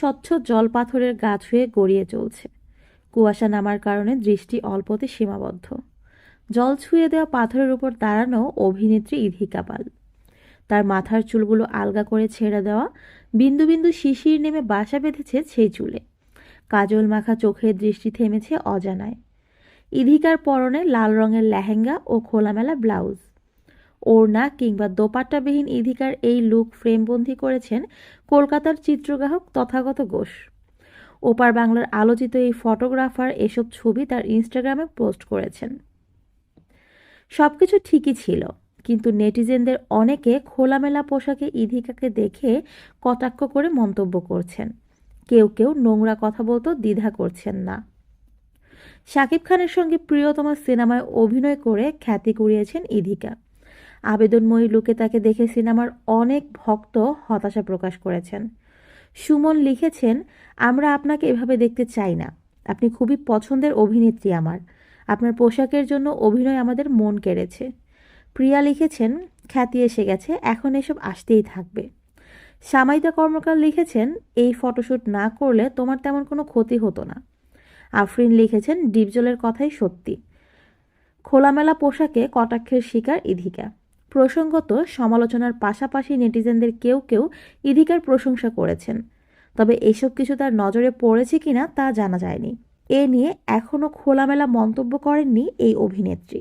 স্বচ্ছ জল পাথরের গা ছুঁয়ে গড়িয়ে চলছে। কুয়াশা নামার কারণে দৃষ্টি অল্পতে সীমাবদ্ধ। জল ছুঁয়ে দেওয়া পাথরের উপর দাঁড়ানো অভিনেত্রী ইধিকা পাল। তার মাথার চুলগুলো আলগা করে ছেড়ে দেওয়া বিন্দু বিন্দু শিশির নেমে বাসা বেঁধেছে সেই চুলে। কাজল মাখা চোখের দৃষ্টি থেমেছে অজানায়। ইধিকার পরনে লাল রঙের লেহেঙ্গা ও খোলামেলা ব্লাউজ। ওড়না কিংবা দোপাট্টাবিহীন ইধিকার এই লুক ফ্রেমবন্দি করেছেন কলকাতার চিত্রগ্রাহক তথাগত ঘোষ। ওপার বাংলার আলোচিত এই ফটোগ্রাফার এসব ছবি তার ইনস্টাগ্রামে পোস্ট করেছেন। সবকিছু ঠিকই ছিল, কিন্তু নেটিজেনদের অনেকে খোলামেলা পোশাকে ইধিকাকে দেখে কটাক্ষ করে মন্তব্য করছেন। কেউ কেউ নোংরা কথা বলতেও দ্বিধা করছেন না। শাকিব খানের সঙ্গে প্রিয়তমা সিনেমায় অভিনয় করে খ্যাতি কুড়িয়েছেন ইধিকা। আবেদনময়ী লুকে তাকে দেখে সিনেমার অনেক ভক্ত হতাশা প্রকাশ করেছেন। সুমন লিখেছেন, আমরা আপনাকে এভাবে দেখতে চাই না। আপনি খুবই পছন্দের অভিনেত্রী আমার। আপনার পোশাকের জন্য অভিনয় আমাদের মন কেড়েছে। প্রিয়া লিখেছেন, খ্যাতি এসে গেছে, এখন এসব আসতেই থাকবে। সামাইদা কর্মকার লিখেছেন, এই ফটোশ্যুট না করলে তোমার তেমন কোনো ক্ষতি হতো না। আফরিন লিখেছেন, ডিপজলের কথাই সত্যি। খোলামেলা পোশাকে কটাক্ষের শিকার ইধিকা। প্রসঙ্গত সমালোচনার পাশাপাশি নেটিজেনদের কেউ কেউ ইধিকার প্রশংসা করেছেন। তবে এসব কিছু তার নজরে পড়েছে কিনা তা জানা যায়নি। এ নিয়ে এখনও খোলামেলা মন্তব্য করেননি এই অভিনেত্রী।